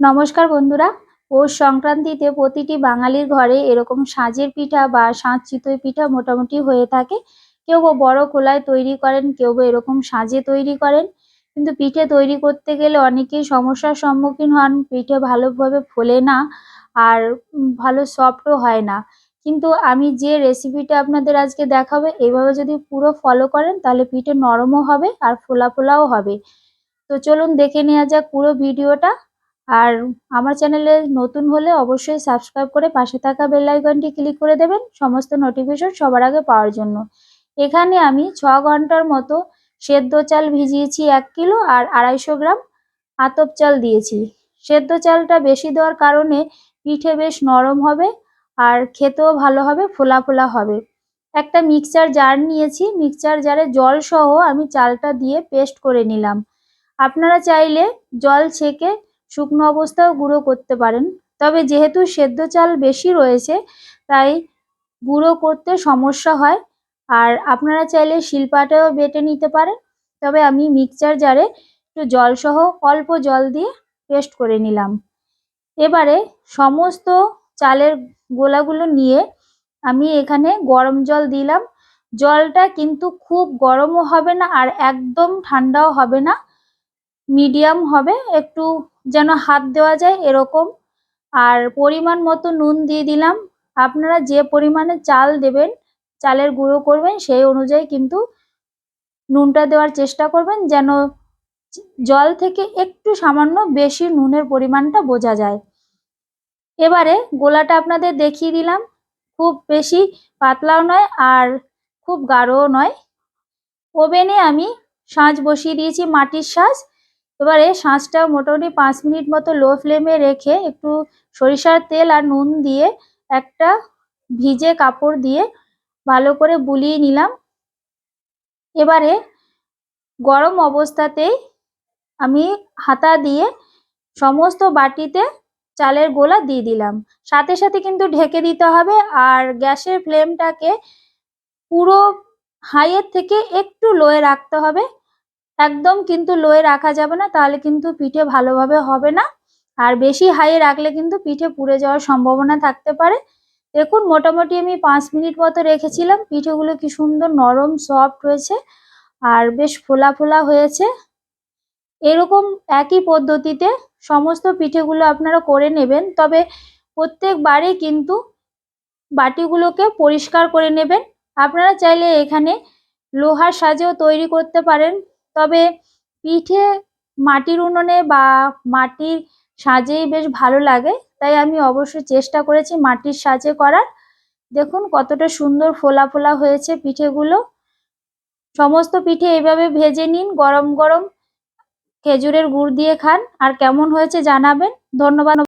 নমস্কার বন্ধুরা। পৌষ সংক্রান্তিতে প্রতিটি বাঙালির ঘরে এরকম সাজের পিঠা বা সাঁজ চিতই পিঠা মোটামুটি হয়ে থাকে। কেউ বড় খোলায় তৈরি করেন, কেউ এরকম সাজে তৈরি করেন। কিন্তু পিঠে তৈরি করতে গেলে অনেকেই সমস্যার সম্মুখীন হন, পিঠে ভালোভাবে ফোলে না আর ভালো সফটও হয় না। কিন্তু আমি যে রেসিপিটা আপনাদের আজকে দেখাবো এইভাবে যদি পুরো ফলো করেন, তাহলে পিঠে নরমও হবে আর ফোলা ফোলাও হবে। তো চলুন দেখে নেওয়া যাক পুরো ভিডিওটা। আর আমার চ্যানেলে নতুন হলে অবশ্যই সাবস্ক্রাইব করে পাশে থাকা বেল আইকনটি ক্লিক করে দেবেন সমস্ত নোটিফিকেশন সবার আগে পাওয়ার জন্য। এখানে আমি ছ ঘণ্টার মতো সেদ্ধ চাল ভিজিয়েছি এক কিলো আর আড়াইশো গ্রাম আতপ চাল দিয়েছি। সেদ্ধ চালটা বেশি দেওয়ার কারণে পিঠে বেশ নরম হবে আর খেতেও ভালো হবে, ফোলা ফোলা হবে। একটা মিক্সচার জার নিয়েছি মিক্সচার জারে জল সহ আমি চালটা দিয়ে পেস্ট করে নিলাম। আপনারা চাইলে জল ছেঁকে শুকনো অবস্থাও গুঁড়ো করতে পারেন। তবে যেহেতু সেদ্ধ চাল বেশি রয়েছে, তাই গুঁড়ো করতে সমস্যা হয়। আর আপনারা চাইলে শিলপাটাও বেটে নিতে পারেন। তবে আমি মিক্সচার জারে একটু জলসহ অল্প জল দিয়ে পেস্ট করে নিলাম। এবারে সমস্ত চালের গোলাগুলো নিয়ে আমি এখানে গরম জল দিলাম। জলটা কিন্তু খুব গরমও হবে না আর একদম ঠান্ডাও হবে না। মিডিয়াম হবে, একটু যেন হাত দেওয়া যায় এরকম। আর পরিমাণ মতো নুন দিয়ে দিলাম। আপনারা যে পরিমাণে চাল দেবেন, চালের গুঁড়ো করবেন, সেই অনুযায়ী কিন্তু নুনটা দেওয়ার চেষ্টা করবেন, যেন জল থেকে একটু সামান্য বেশি নুনের পরিমাণটা বোঝা যায়। এবারে গোলাটা আপনাদের দেখিয়ে দিলাম। খুব বেশি পাতলাও নয় আর খুব গাঢ়ও নয়। ওভেনে আমি সাঁজ বসিয়ে দিয়েছি মাটির সাঁজ। এবারে শাঁসটা মোটামুটি পাঁচ মিনিট মতো লো ফ্লেমে রেখে একটু সরিষার তেল আর নুন দিয়ে একটা ভিজে কাপড় দিয়ে ভালো করে বুলিয়ে নিলাম। এবারে গরম অবস্থাতেই আমি হাতা দিয়ে সমস্ত বাটিতে চালের গোলা দিয়ে দিলাম। সাথে সাথে কিন্তু ঢেকে দিতে হবে আর গ্যাসের ফ্লেমটাকে পুরো হাইয়ের থেকে একটু লোয়ে রাখতে হবে। একদম কিন্তু লোয়ে রাখা যাবে না, তাহলে কিন্তু পিঠে ভালোভাবে হবে না। আর বেশি হাইয়ে রাখলে কিন্তু পিঠে পুড়ে যাওয়ার সম্ভাবনা থাকতে পারে। দেখুন, মোটামুটি আমি পাঁচ মিনিট মতো রেখেছিলাম। পিঠেগুলো কি সুন্দর নরম সফট হয়েছে আর বেশ ফোলা ফোলা হয়েছে। এরকম একই পদ্ধতিতে সমস্ত পিঠেগুলো আপনারা করে নেবেন। তবে প্রত্যেকবারে কিন্তু বাটিগুলোকে পরিষ্কার করে নেবেন। আপনারা চাইলে এখানে লোহার সাজেও তৈরি করতে পারেন। তবে পিঠে মাটির উনুনে বা মাটির সাজেই বেশ ভালো লাগে, তাই আমি অবশ্যই চেষ্টা করেছি মাটির সাজে করার। দেখুন কতটা সুন্দর ফোলা ফোলা হয়েছে পিঠেগুলো। সমস্ত পিঠে এইভাবে ভেজে নিন, গরম গরম খেজুরের গুড় দিয়ে খান। আর কেমন হয়েছে জানাবেন। ধন্যবাদ।